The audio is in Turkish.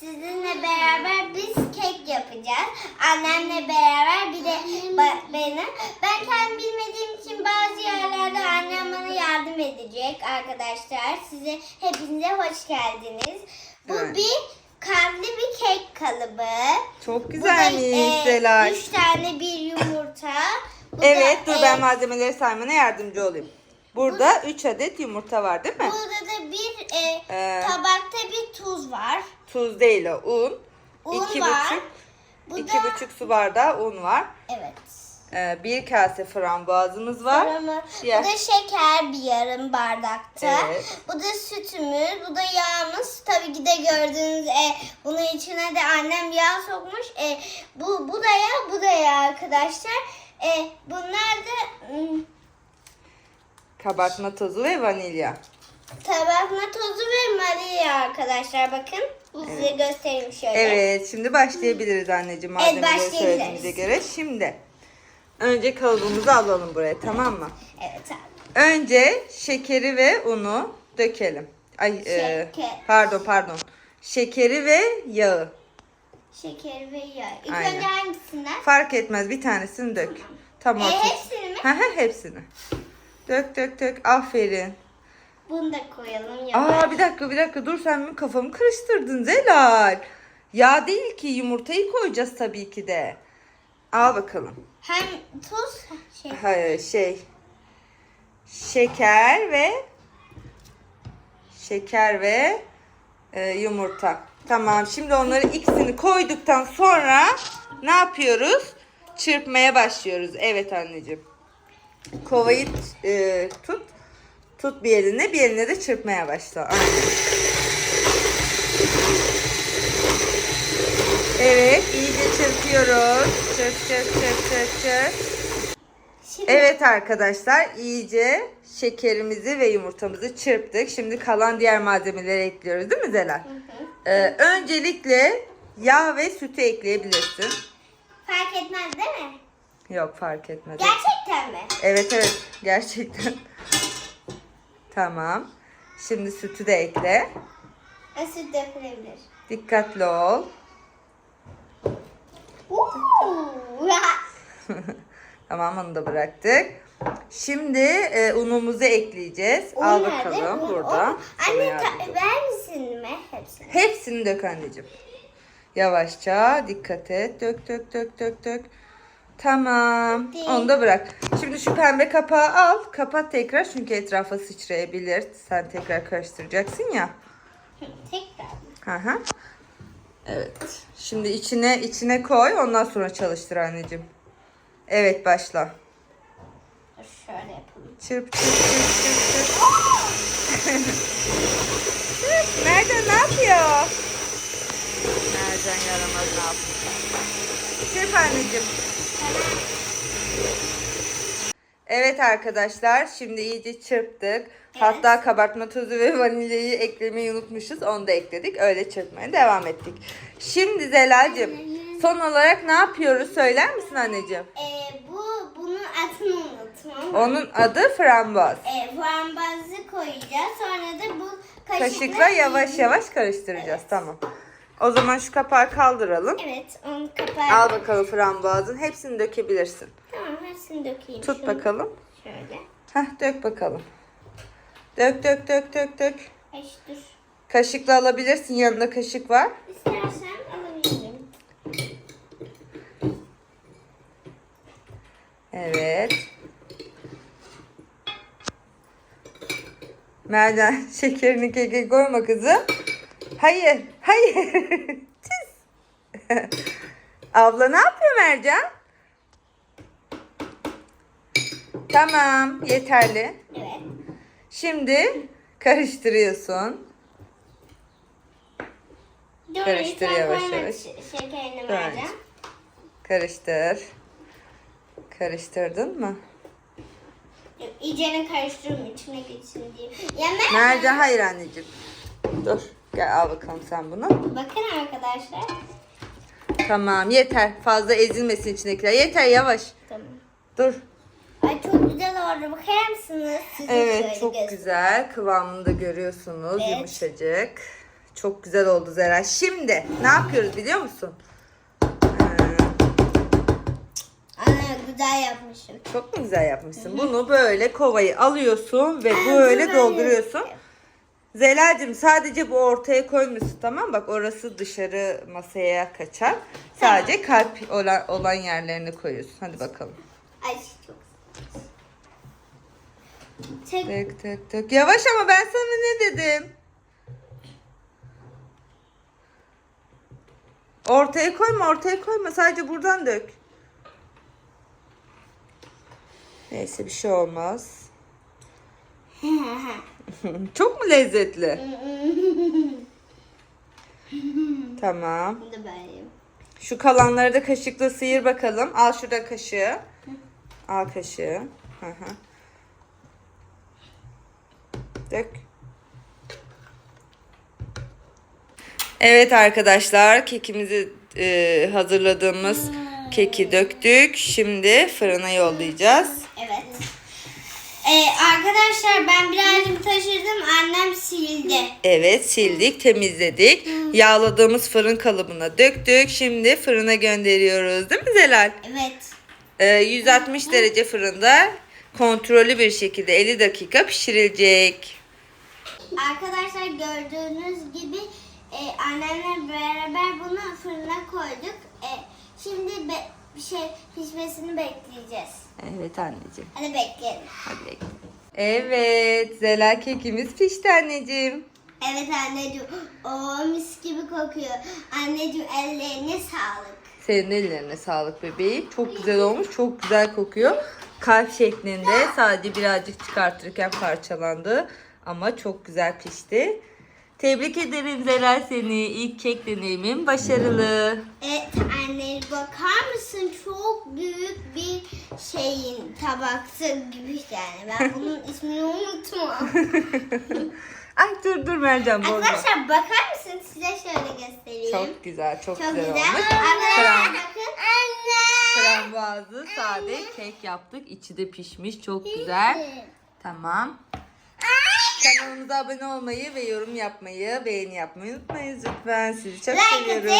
sizinle beraber biz kek yapacağız. Annemle beraber bir de ba- benim. Ben kendim bilmediğim için bazı yerlerde annem bana yardım edecek arkadaşlar. Size hepinize hoş geldiniz. Bu Evet. bir kalpli bir kek kalıbı. Çok Bu da, güzelmiş e, Zelal. Üç tane bir yumurta. Bu da, Evet dur e, ben malzemeleri saymana yardımcı olayım. Burada 3 adet yumurta var değil mi? Burada da bir e, Ee, tabakta bir tuz var. Tuz değil o un. Un iki var. buçuk, Bu iki da buçuk su bardağı un var. evet. Ee, bir kase frambuazımız var. Diğer- bu da şeker bir yarım bardakta. Evet. Bu da sütümüz, bu da yağımız. Tabii ki de gördüğünüz e, bunun içine de annem yağ sokmuş. E, bu bu da yağ, bu da yağ arkadaşlar. E, bunlar da hmm, Kabartma tozu ve vanilya. tabakma tozu ve vanilya arkadaşlar bakın. Size göstereyim şöyle. Evet şimdi başlayabiliriz anneciğim Evet, malzemeleri başlayabiliriz. göre. Şimdi önce kalıbımızı alalım buraya tamam mı? Evet abi. Önce şekeri ve unu dökelim. Ay e, Şeker. pardon pardon. Şekeri ve yağı. Şeker ve yağ. İlk Aynen. önce hangisinden? Fark etmez bir tanesini dök. Tam E, hepsini mi? Hı hı, hepsini. Dök dök dök. Aferin. Bunu da koyalım. yavaş. Aa bir dakika bir dakika dur sen benim kafamı karıştırdın Zelal. Yağ değil ki yumurtayı koyacağız tabii ki de. Al bakalım. Hem tuz şey. Hayır şey. Şeker ve şeker ve e, yumurta. Tamam şimdi onları ikisini koyduktan sonra ne yapıyoruz? Çırpmaya başlıyoruz. Evet anneciğim. Kovayı e, tut. Tut bir eline bir eline de çırpmaya başla. Evet iyice çırpıyoruz. Çırp çırp çırp çırp çırp. Şimdi Evet arkadaşlar iyice şekerimizi ve yumurtamızı çırptık. Şimdi kalan diğer malzemeleri ekliyoruz değil mi Zelal? Ee, öncelikle yağ ve sütü ekleyebilirsin. fark etmez değil mi? Yok fark etmez. Gerçekten mi? Evet evet gerçekten. Tamam. Şimdi sütü de ekle. E, Süt dökülebilir. Dikkatli ol. Tamam onu da bıraktık. Şimdi e, unumuzu ekleyeceğiz. Un Al nerede? bakalım Un, burada. un. Anne yardımcı ta- ver misin mi hepsini? Hepsini dök anneciğim. Yavaşça dikkat et. Dök dök dök dök dök. Tamam. Bitti. Onu da bırak. Şimdi şu pembe kapağı al. Kapat tekrar çünkü etrafa sıçrayabilir. Sen tekrar karıştıracaksın ya. Tekrar. Hı hı. Evet. Şimdi içine içine koy. Ondan sonra çalıştır anneciğim. Evet başla. Dur şöyle yapalım. Çırp çırp çırp çırp çırp. Çırp. Mercan ne yapıyor? Mercan yaramaz ne yapmış? Çırp anneciğim. Evet arkadaşlar şimdi iyice çırptık. Hatta kabartma tozu ve vanilyayı eklemeyi unutmuşuz. Onu da ekledik. Öyle çırpmaya devam ettik. Şimdi Zelal'cim son olarak ne yapıyoruz söyler misin anneciğim? E, bu bunun adını unutmam. Onun adı frambuaz. E, frambuazı koyacağız. Sonra da bu kaşıkla, Kaşıkla yavaş yavaş karıştıracağız. Tamam. O zaman şu kapağı kaldıralım. Evet onu kapağı. Al bakalım frambuazın. Hepsini dökebilirsin. Tamam hepsini dökeyim. Tut Şunu bakalım. Şöyle. Heh dök bakalım. Dök dök dök dök dök. Ay dur. Kaşıkla alabilirsin. Yanında kaşık var. İstersen alabilirim. Evet. Mercan şekerini keke koyma kızım. Hayır. Hayır. Abla ne yapıyor Mercan? Tamam. Yeterli. Evet. Şimdi karıştırıyorsun. Dur, Karıştır yavaş yavaş. Şekerini vereceğim. Karıştır. Karıştırdın mı? İyicene karıştırma içine geçsin diye. Ya Mercan hayır anneciğim. Dur. Gel al bakalım sen bunu. Bakın arkadaşlar. Tamam yeter. Fazla ezilmesin içindekiler. Yeter yavaş. Tamam. Dur. Ay çok güzel oldu. Bakar mısınız? Size Evet çok göster- güzel. Kıvamını da görüyorsunuz. Evet. Yumuşacık. Çok güzel oldu Zera. Şimdi ne yapıyoruz biliyor musun? Ee, güzel yapmışım. çok mu güzel yapmışsın? Bunu böyle kovayı alıyorsun ve böyle böyle dolduruyorsun. Zelacığım sadece bu ortaya koymuşsun tamam? Bak orası dışarı masaya kaçar. Sadece kalp olan, olan yerlerini koyuyorsun. Hadi bakalım. Ay çok Tek Tık tık tık. Yavaş ama ben sana ne dedim? Ortaya koyma ortaya koyma. Sadece buradan dök. Neyse bir şey olmaz. Çok mu lezzetli? Tamam. Bunu da böyle. Şu kalanları da kaşıkla sıyır bakalım. Al şurada kaşığı. Al kaşığı. Hı hı. Dök. Evet arkadaşlar kekimizi e, hazırladığımız keki döktük. Şimdi fırına yollayacağız. Arkadaşlar ben birazcık taşırdım. Annem sildi. Evet sildik temizledik. Yağladığımız fırın kalıbına döktük. Şimdi fırına gönderiyoruz değil mi Zelal? Evet. Ee, 160 derece fırında kontrollü bir şekilde 50 dakika pişirilecek. Arkadaşlar gördüğünüz gibi e, annemle beraber bunu fırına koyduk. E, şimdi be- bir şey pişmesini bekleyeceğiz. Evet anneciğim. Hadi bekleyelim. Hadi bekle. Evet Zelal kekimiz pişti anneciğim. Evet anneciğim. O mis gibi kokuyor. Anneciğim ellerine sağlık. Senin ellerine sağlık bebeğim. Çok güzel olmuş. Çok güzel kokuyor. Kalp şeklinde sadece birazcık çıkartırken parçalandı. Ama çok güzel pişti. Tebrik ederim Zelal seni. İlk kek deneyimin başarılı. Evet anne bakar mısın çok şeyin tabaksı gibi yani. Ben bunun ismini unutmam. Ay dur dur Mercan bozma. Arkadaşlar bakar mısın size şöyle göstereyim. Çok güzel, çok, Çok güzel, güzel. olmuş. Anne. Frambuazlı sade kek yaptık. İçi de pişmiş. Çok güzel. Tamam. Kanalımıza abone olmayı ve yorum yapmayı, beğeni yapmayı unutmayın lütfen. Sizi çok seviyoruz.